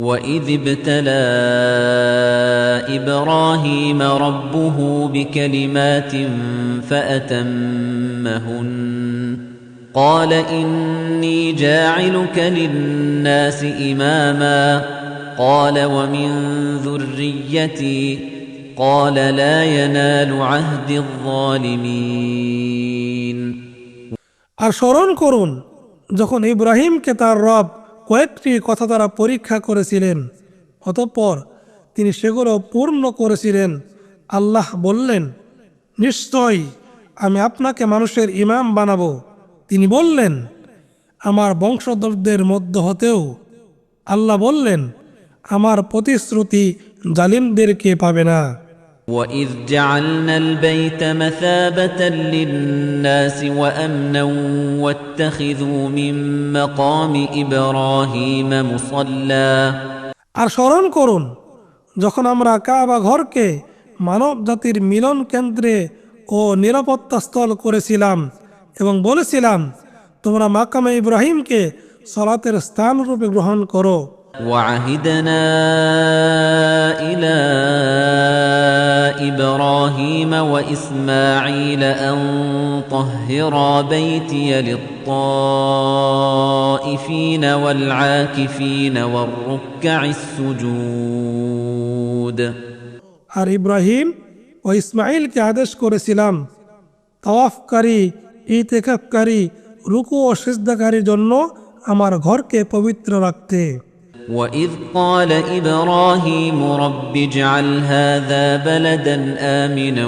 وإذ ابتلى إبراهيم ربه بكلمات فأتمهن قال إني جاعلك للناس إماما قال ومن ذريتي قال لا ينال عهد الظالمين আর স্মরণ করুন যখন ইব্রাহিমকে তার রব কয়েকটি কথা দ্বারা পরীক্ষা করেছিলেন। অতঃপর তিনি সেগুলো পূর্ণ করেছিলেন। আল্লাহ বললেন, নিশ্চয় আমি আপনাকে মানুষের ইমাম বানাবো। তিনি বললেন, আমার বংশধরদের মধ্য হতেও। আল্লাহ বললেন, আমার প্রতিশ্রুতি জালিমদেরকে পাবে না। وإذ جعلنا البيت مثابة للناس وأمنا واتخذوا من مقام إبراهيم مصلى আর স্মরণ করুন যখন আমরা কাবা ঘরকে মানব জাতির মিলন কেন্দ্রে ও নিরাপত্তা স্থল করেছিলাম এবং বলেছিলাম তোমরা মাকামে ইব্রাহিমকে সলাতের স্থান রূপে গ্রহণ করো وعهدنا إلى إبراهيم وإسماعيل أن طهرا بيتي للطائفين والعاكفين والركع السجود আর ইব্রাহিম ও ইসমাইলকে আদেশ করেছিলাম তাওয়াফকারী ইতেকাফকারী রুকু ও সিজদাকারীর জন্য আমার ঘরকে পবিত্র রাখতে وإذ قال إبراهيم رب اجعل هذا بلدا آمنا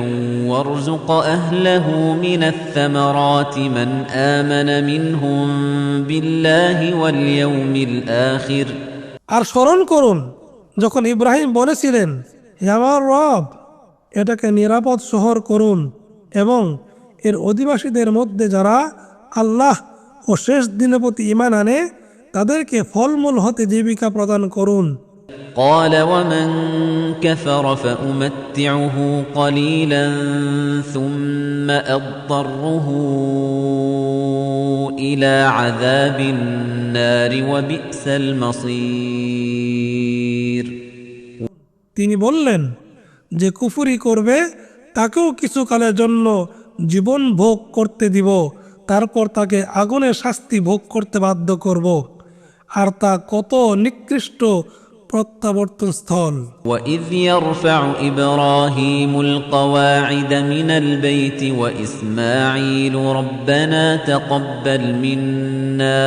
وارزق أهله من الثمرات من آمن منهم بالله واليوم الآخر আর স্মরণ করুন যখন ইব্রাহিম বলেছিলেন হে আমার রব এটাকে নিরাপদ শহর করুন এবং এর অধিবাসীদের মধ্যে যারা আল্লাহ ও শেষ দিনের প্রতি ইমান আনে তাদেরকে ফলমূল হতে জীবিকা প্রদান করুন قال ومن كفر فأمتعه قليلا ثم أضطره إلى عذاب النار وبئس المصير তিনি বললেন যে কুফুরি করবে তাকেও কিছুকালের জন্য জীবন ভোগ করতে দিব তারপর তাকে আগুনের শাস্তি ভোগ করতে বাধ্য করব আর তা কত নিকৃষ্ট প্রত্যাবর্তন স্থল وإذ يرفع إبراهيم القواعد من البيت وإسماعيل ربنا تقبل منا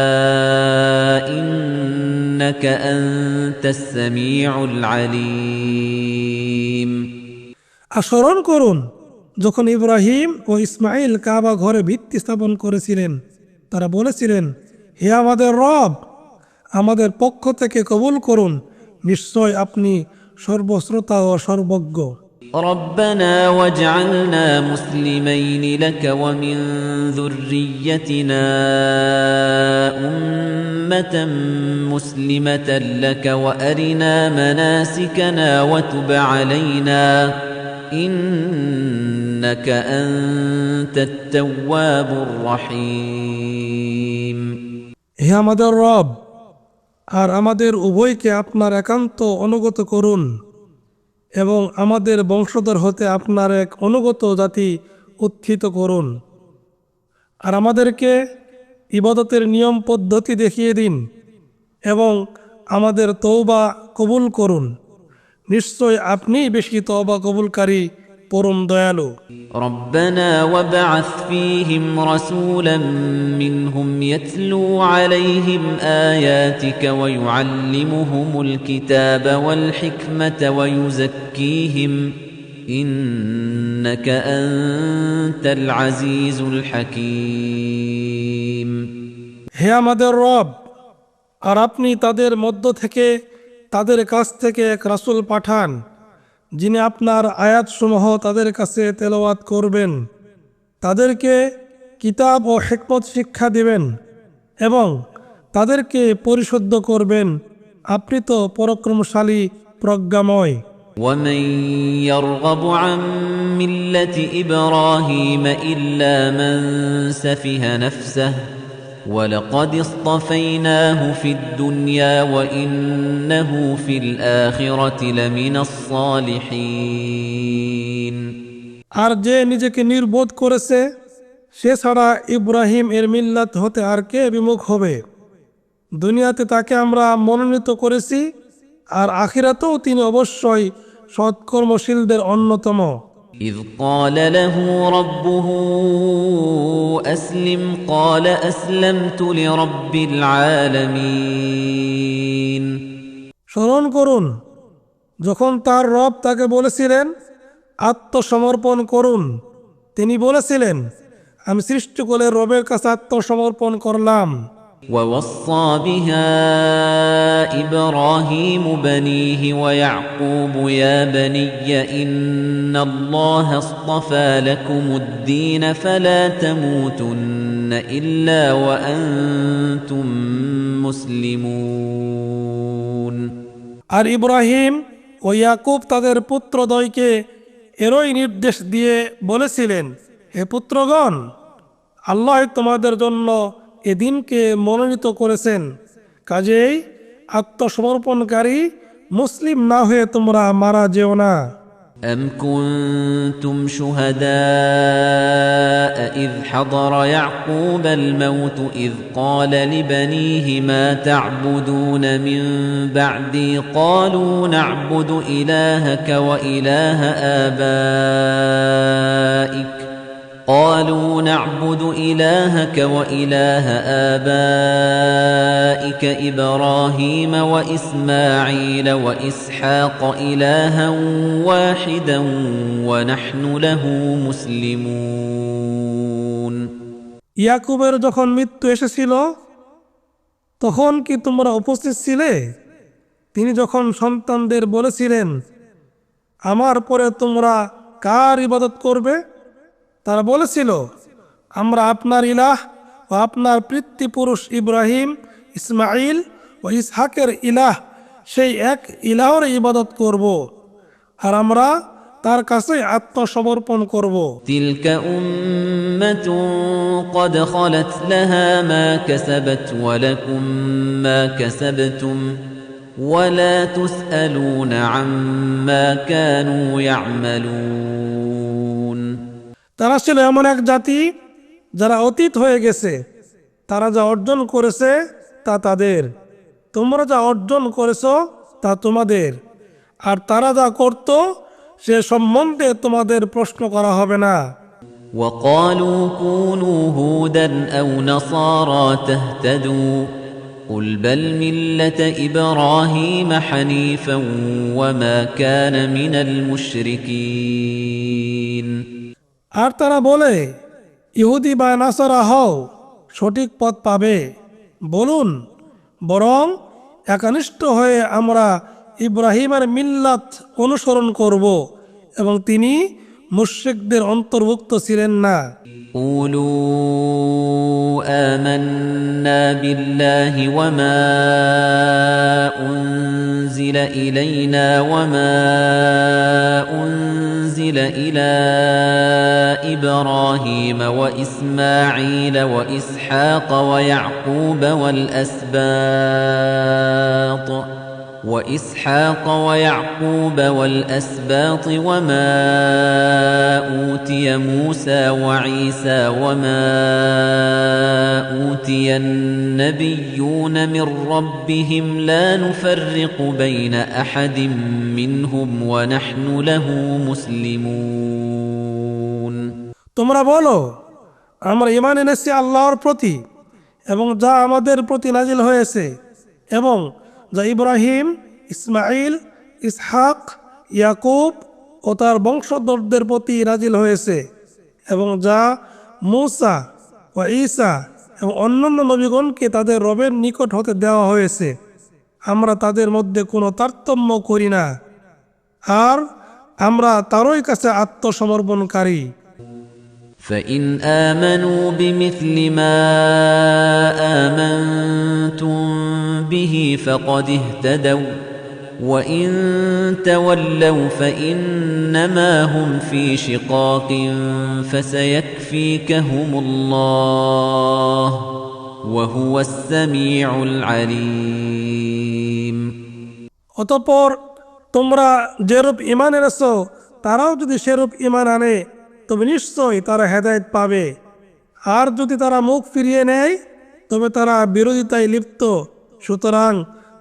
إنك أنت السميع العليم আর স্মরণ করুন যখন ইব্রাহিম ও ইসমাইল কাবা ঘরে ভিত্তি স্থাপন করেছিলেন তারা বলেছিলেন হে আমাদের রব আমাদের পক্ষ থেকে কবুল করুন নিশ্চয় আপনি সর্বশ্রোতা ও সর্বজ্ঞ ربنا واجعلنا مسلمين لك ومن ذريتنا أمة مسلمة لك وأرنا مناسكنا وتب علينا إنك أنت التواب الرحيم হে আমাদের রব আর আমাদের উভয়কে আপনার একান্ত অনুগত করুন এবং আমাদের বংশধর হতে আপনার এক অনুগত জাতি উত্থিত করুন। আর আমাদেরকে ইবাদতের নিয়ম পদ্ধতি দেখিয়ে দিন এবং আমাদের তৌবা কবুল করুন। নিশ্চয় আপনিই বেশি তওবা কবুলকারী পরম দয়ালু ربنا وابعث فيهم رسولا منهم يتلو عليهم آياتك ويعلمهم الكتاب والحكمة ويزكيهم إنك أنت العزيز الحكيم হে আমাদের রব আর আপনি তাদের মধ্য থেকে তাদের কাছ থেকে এক রাসূল পাঠান যিনি আপনার আয়াতসমূহ তাদের কাছে তেলাওয়াত করবেন তাদেরকে কিতাব ও হেকমত শিক্ষা দিবেন এবং তাদেরকে পরিশুদ্ধ করবেন আপনি তো পরাক্রমশালী প্রজ্ঞাময় ومن يرغب عن ملة إبراهيم إلا من سفه نفسه ولقد اصطفيناه في الدنيا وإنه في الآخرة لمن الصالحين আর যে নিজেকে নির্বোধ করেছে সে ছাড়া ইব্রাহিম এর মিল্লাত হতে আর কে বিমুখ হবে দুনিয়াতে তাকে আমরা মনোনীত করেছি আর আখিরাতেও তিনি অবশ্যই সৎকর্মশীলদের অন্যতম إذ قال له ربه أسلم قال أسلمت لرب العالمين স্মরণ করুন যখন তার রব তাকে বলেছিলেন আত্মসমর্পণ করুন তিনি বলেছিলেন আমি সৃষ্টিকুলের রবের কাছে আত্মসমর্পণ করলাম ووصى بها إبراهيم بنيه ويعقوب يا بني إن الله اصطفى لكم الدين فلا تموتن إلا وأنتم مسلمون আর ইব্রাহিম ও ইয়াকুব তাদের পুত্রদ্বয়কে এরই নির্দেশ দিয়ে বলেছিলেন হে পুত্রগণ আল্লাহ তোমাদের জন্য এ দিনকে মনোনীত করেছেন কাজেই আত্মসমর্পণকারী মুসলিম না হয়ে তোমরা মারা যেও না أم كنتم شهداء إذ حضر يعقوب الموت إذ قال لبنيه ما تعبدون من بعدي قالوا نعبد إلهك وإله آبائك قالوا نعبد إلهك وإله آبائك إبراهيم وإسماعيل وإسحاق إلها واحدا ونحن له مسلمون ইয়াকুবের যখন মৃত্যু এসেছিল তখন কি তোমরা উপস্থিত ছিলে তিনি যখন সন্তানদের বলেছিলেন আমার পরে তোমরা কার ইবাদত করবে তারা বলেছিল আমরা আপনার ইলাহ ও আপনার পিতৃপুরুষ ইব্রাহিম ইসমাইল ও ইসহাকের ইলাহ সেই এক ইলাহর ইবাদত করব আর আমরা তার কাছে আত্মসমর্পণ করব تلك أمة قد خلت لها ما كسبت ولكم ما كسبتم ولا تسألون عما كانوا يعملون তারা ছিল এমন এক জাতি যারা অতীত হয়ে গেছে তারা যা অর্জন করেছে তা তাদের তোমরা যা অর্জন করেছ তা তোমাদের আর তারা যা করত সে সম্বন্ধে তোমাদের প্রশ্ন করা হবে না وقالوا كونوا هودا أو نصارى تهتدوا قل بل ملة إبراهيم حنيفا وما كان من المشركين আর তারা বলে ইহুদি বা নাসারা হও সঠিক পথ পাবে বলুন বরং একানিষ্ঠ হয়ে আমরা ইব্রাহিমের মিল্লাত অনুসরণ করব এবং তিনি মুশ্রিকদের অন্তর্ভুক্ত ছিলেন না قولوا آمنا بالله وما أنزل إلينا وما أنزل إلى إبراهيم وإسماعيل وإسحاق ويعقوب والأسباط وإسحاق ويعقوب والأسباط وما أوتي موسى وعيسى وما أوتي النبيون من ربهم لا نفرق بين أحد منهم ونحن له مسلمون তোমরা বলো আমরা ইমান এনেছি আল্লাহর প্রতি এবং যা আমাদের প্রতি নাজিল হয়েছে এবং যা ইব্রাহিম ইসমাইল ইসহাক ইয়াকুব ও তার বংশধরদের প্রতি নাজিল হয়েছে এবং যা মূসা ও ঈসা এবং অন্যান্য নবীগণকে তাদের রবের নিকট হতে দেওয়া হয়েছে আমরা তাদের মধ্যে কোনো তারতম্য করি না আর আমরা তারই কাছে আত্মসমর্পণকারী فإن آمنوا بمثل ما آمنتم به فقد اهتدوا وإن تولوا فإنما هم في شقاق فسيكفيكهم الله وهو السميع العليم অতঃপর তোমরা যেরূপ ইমান এনেছ তারাও যদি সেরূপ ইমান আনে তবে নিশ্চয়ই তারা হেদায়েত পাবে আর যদি তারা মুখ ফিরিয়ে নেয় তবে তারা বিরোধিতায় লিপ্ত সুতরাং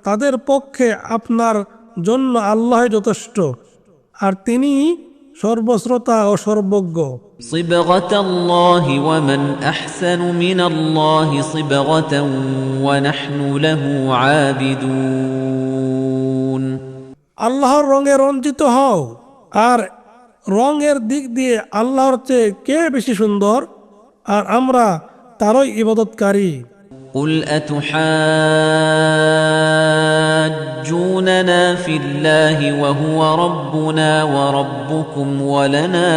তাদের পক্ষে আপনার জন্য আল্লাহ যথেষ্ট আর তিনি সর্বশ্রোতা ও সর্বজ্ঞ صبغة الله ومن أحسن من الله صبغة ونحن له عابدون আল্লাহর রঙে রঞ্জিত হও আর রঙের দিক দিয়ে আল্লাহর চেয়ে কে বেশি সুন্দর আর আমরা তারই ইবাদতকারী قل أتحاجوننا في الله وهو ربنا وربكم ولنا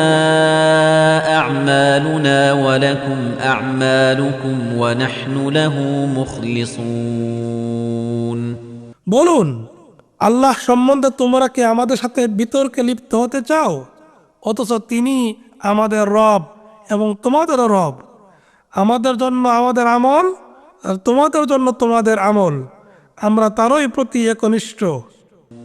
أعمالنا ولكم أعمالكم ونحن له مخلصون বলুন আল্লাহ সম্বন্ধে তোমরা কি আমাদের সাথে বিতর্কে লিপ্ত হতে চাও অথচ তিনি আমাদের রব এবং তোমাদেরও রব আমাদের জন্য আমাদের আমল আর তোমাদের জন্য তোমাদের আমল আমরা তারই প্রতি একনিষ্ঠ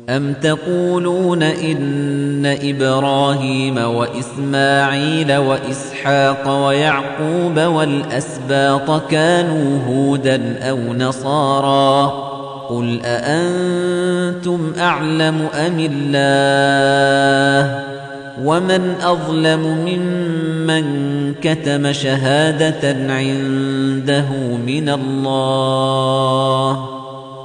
أم تقولون إن إبراهيم وإسماعيل وإسحاق ويعقوب والأسباط كانوا هودا أو نصارا قل أأنتم أعلم أم الله ومن أظلم ممن كتم شهادة عنده من الله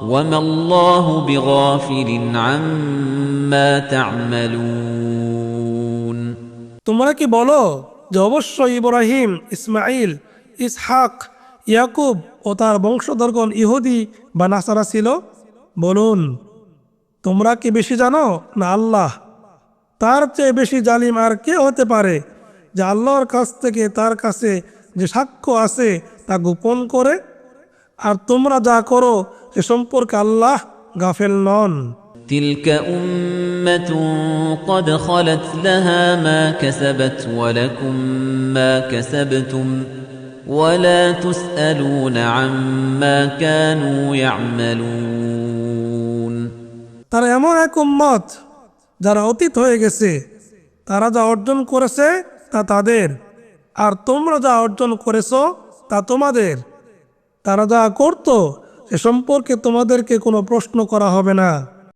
وما الله بغافل عما تعملون তোমরা কি বলো যে অবশ্যই ইব্রাহিম ইসমাইল ইসহাক ইয়াকুব ও তার বংশধরগণ ইহুদি বা নাসারা ছিল বলুন তোমরা কি বেশি জানো না আল্লাহ তার চেয়ে বেশি জালিম আর কে হতে পারে যে আল্লাহর কাছ থেকে তার কাছে যে সাক্ষ্য আছে তা গোপন করে আর তোমরা যা করো সে সম্পর্কে আল্লাহ গাফেল নন تلك أمة قد خلت لها ما كسبت ولكم ما كسبتم ولا تسألون عما كانوا يعملون তারা এমন এক উম্মত যারা অতীত হয়ে গেছে তারা যা অর্জন করেছে তা তাদের আর তোমরা যা অর্জন করেছ তা তোমাদের তারা যা করত সে সম্পর্কে তোমাদেরকে কোনো প্রশ্ন করা হবে না